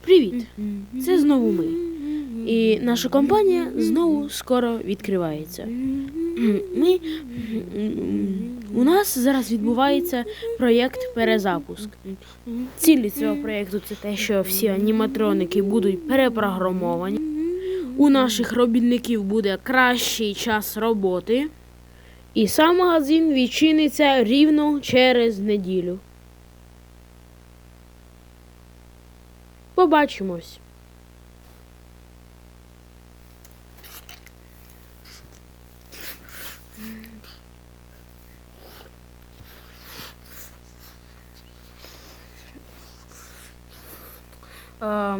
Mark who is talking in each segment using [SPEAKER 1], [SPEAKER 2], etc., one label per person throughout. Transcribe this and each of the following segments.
[SPEAKER 1] Привіт! Це знову ми. І наша компанія знову скоро відкривається. Ми, у нас зараз відбувається проєкт перезапуск. Цілі цього проєкту це те, що всі аніматроники будуть перепрограмовані. У наших робітників буде кращий час роботи. І сам магазин відчиниться рівно через неділю. Побачимось. Е,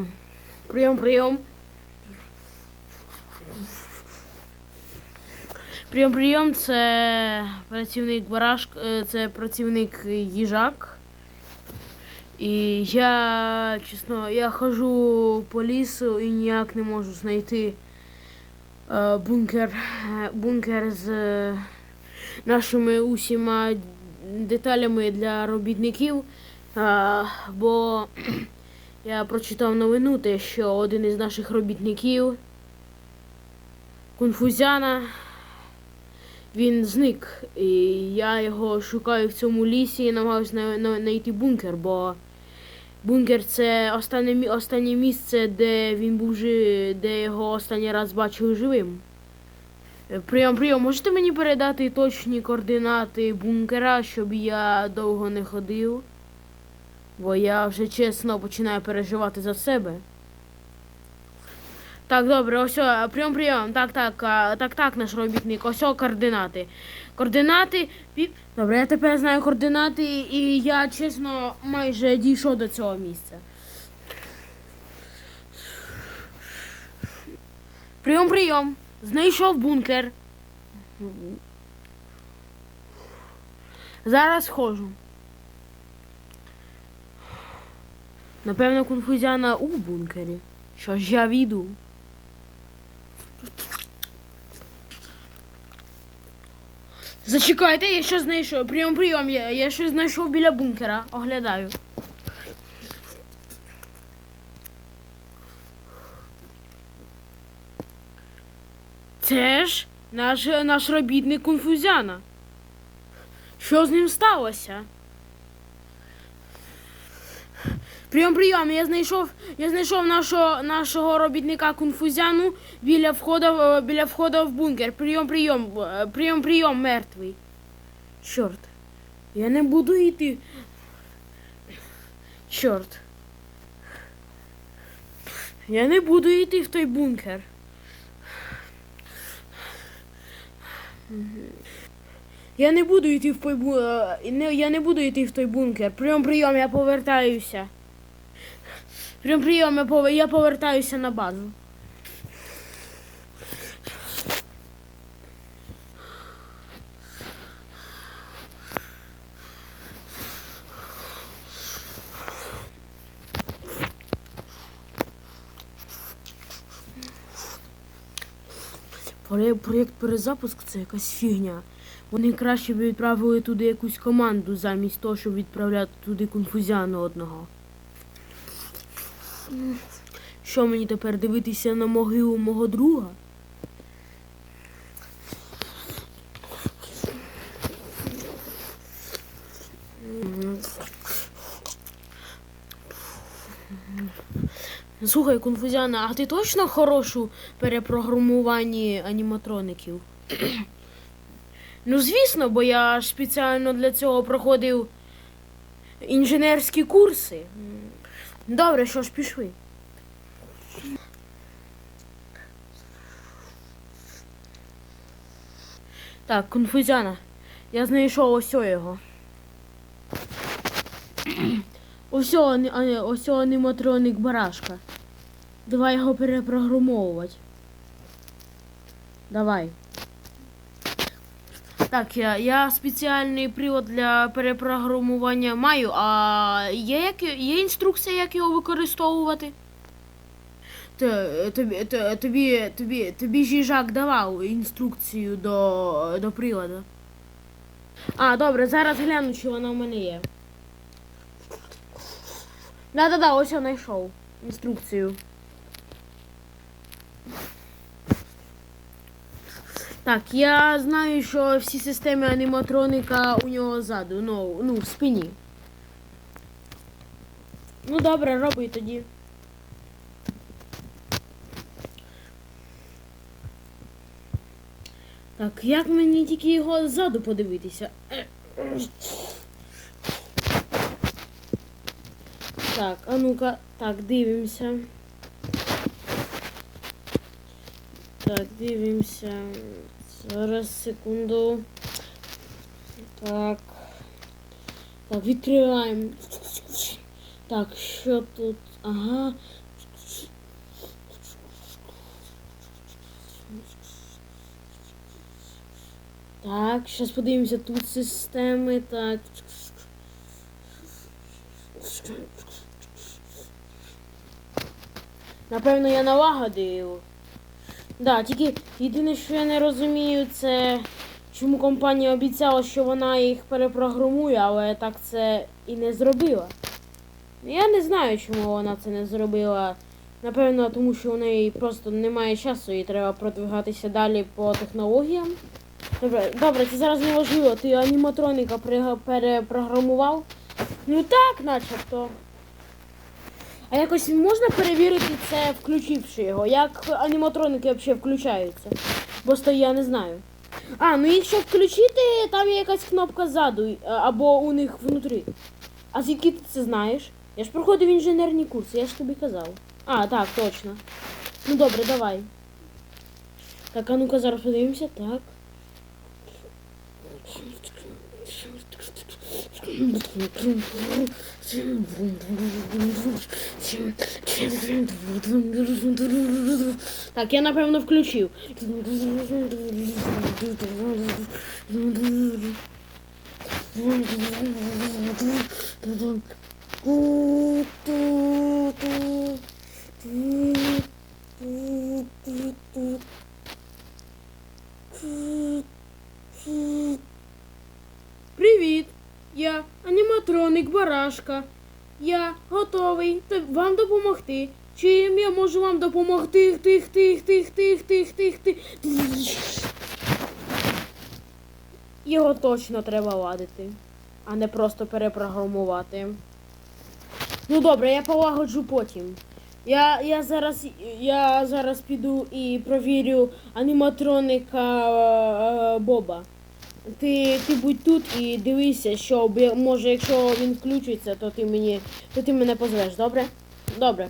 [SPEAKER 1] Прийом, прийом. Прийом, прийом, це працівник барашк, е, це працівник їжак. І я, чесно, я хожу по лісу і ніяк не можу знайти е, бункер, бункер з е, нашими усіма деталями для робітників. Бо я прочитав новину, те, що один із наших робітників, Конфузяна, він зник. І я його шукаю в цьому лісі і намагаюся на- на- знайти бункер, бо бункер це останнє, останнє місце, де він був де його останній раз бачив живим. Е, Прийом, прийом, можете мені передати точні координати бункера, щоб я довго не ходив? Бо я вже чесно починаю переживати за себе. Так, добре, ось, о, прийом, прийом. Так, так, так, так, наш робітник. Ось координати. Координати. пі- Добре, я тепер знаю координати, і я чесно майже дійшов до цього місця. Прийом, прийом. Знайшов бункер. Зараз схожу. Напевно, конфузяна у бункері. Що ж я віду? Зачекайте, я ще знайшов. Прийом, прийом, я, я щось знайшов біля бункера. Оглядаю. Це ж наш, наш робітник конфузяна. Що з ним сталося? Прийом, прийом, я знайшов, я знайшов нашого, нашого робітника конфузяну біля входа, е, біля входа в бункер. Прийом, прийом, е, прийом, прийом, мертвий. Чорт. Я не буду йти. Чорт. Я не буду йти в той бункер. Я не буду йти в той бу... е, Я не буду йти в той бункер. Прийом, прийом, я повертаюся. Прийом, прийом, я, повертаюся на базу. Проє- Проєкт перезапуск це якась фігня. Вони краще б відправили туди якусь команду замість того, щоб відправляти туди конфузіану одного. Що мені тепер дивитися на могилу мого друга? Слухай, конфузіана, а ти точно хорошу перепрограмуванні аніматроників? ну, звісно, бо я спеціально для цього проходив інженерські курси. Добре, що ж пішли. Так, конфузяна. Я знайшов ось його. Ось ось о аніматроник барашка. Давай його перепрограмовувати. Давай. Так, я, я спеціальний привод для перепрограмування маю, а є, як, є інструкція, як його використовувати? Тобі, тобі, тобі, тобі ж їжак давав інструкцію до, до приладу. А, добре, зараз гляну, чи вона в мене є. Да-да-да, ось я знайшов інструкцію. Так, я знаю, що всі системи аніматроника у нього ззаду, ну, ну, в спині. Ну добре, роби тоді. Так, як мені тільки його ззаду подивитися? Так, а ну-ка, так, дивимося. Так, дивимося. Зараз секунду. Так. Так, відкриваємо. Так, що тут? Ага. Так, зараз подивимося тут системи. Так. Напевно, я налагодив. Да, тільки єдине, що я не розумію, це чому компанія обіцяла, що вона їх перепрограмує, але так це і не зробила. Я не знаю, чому вона це не зробила. Напевно, тому що у неї просто немає часу і треба продвигатися далі по технологіям. Добре, добре, це зараз не важливо. Ти аніматроніка перепрограмував? Ну так, начебто. А якось можна перевірити це, включивши його? Як аніматроники взагалі включаються? Просто я не знаю. А, ну якщо включити, там є якась кнопка ззаду, е, або у них внутрі. А звідки ти це знаєш? Я ж проходив інженерні курси, я ж тобі казав. А, так, точно. Ну добре, давай. Так, а ну-ка зараз подивимося, так. Так, я напевно включив. Привіт! Я аніматроник Я готовий вам допомогти. Чим я можу вам допомогти? Тих, тих, тих, тих, тих, тих, тих. Його точно треба ладити, а не просто перепрограмувати. Ну добре, я полагоджу потім. Я, я, зараз, я зараз піду і провірю аніматроника е, е, Боба. Ти, ти будь тут і дивися, що може, якщо він включиться, то ти мені, то ти мене позвеш, добре? Добре.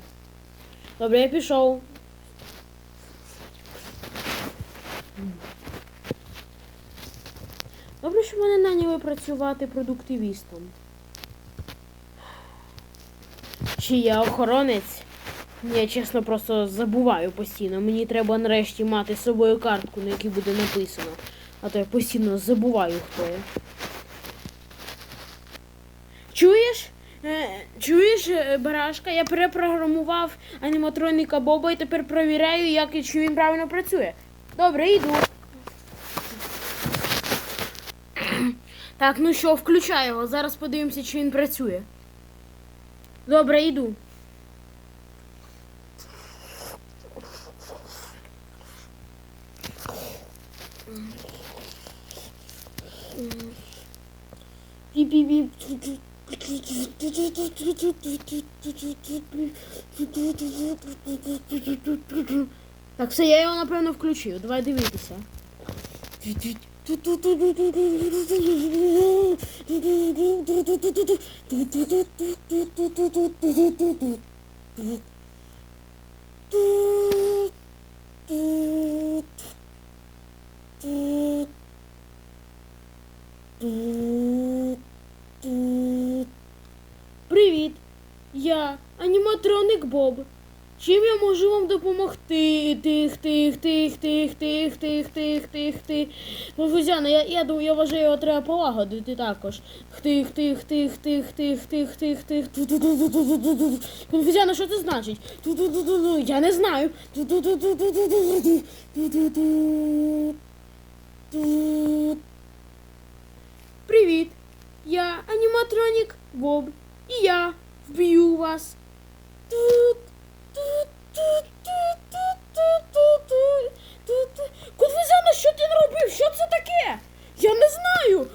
[SPEAKER 1] Добре, я пішов. Добре, що мене наняли працювати продуктивістом. Чи я охоронець? Я чесно просто забуваю постійно. Мені треба нарешті мати з собою картку, на якій буде написано. А то я постійно забуваю, хто я. Чуєш? Е, чуєш, е, барашка, я перепрограмував аніматроніка Боба і тепер перевіряю, як і чи він правильно працює. Добре, йду. Так, ну що, включай його. Зараз подивимося, чи він працює. Добре, йду. Так, все, я його напевно включив. Давай дивитися. Привіт! Я аніматроник Боб. Чим я можу вам допомогти? Тих, тих, тих, тих, тих, тих, тих, тих, тих. Професіана, я, я думаю, я вважаю, його треба полагодити також. Тих, тих, тих, тих, тих, тих, тих, тих. Конфузіана, що це значить? Ту-ту-ту-ту-ту. Я не знаю. Ту-ту-ту-ту-ту-ту-ту. Ту-ту-ту. Ту. Привіт! Я аниматроник Боб, и я вбью вас. Кузьяно, що ти наробив? Що це таке? Я не знаю.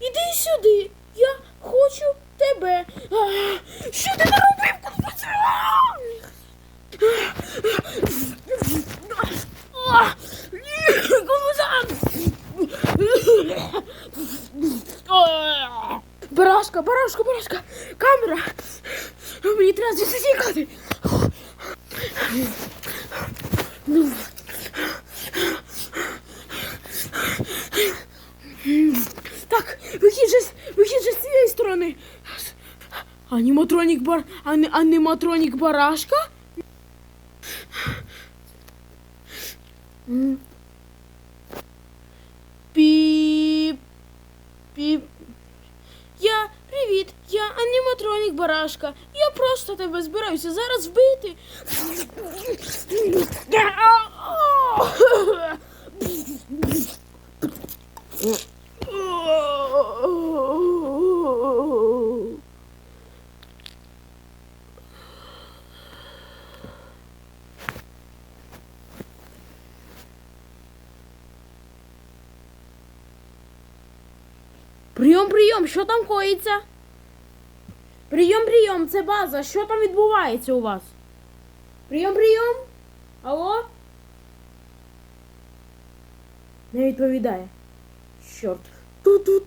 [SPEAKER 1] Іди сюди. Я хочу тебе. Що ти наробив? Аніматронік бар... Ани... Аніматронік барашка? М. Піп. Я привіт, я аніматронік барашка. Я просто тебе збираюся зараз вбити. Прийом, прийом, що там коїться? Прийом, прийом, це база. Що там відбувається у вас? Прийом, прийом. Алло? Не відповідає. Чорт. Тут-тут.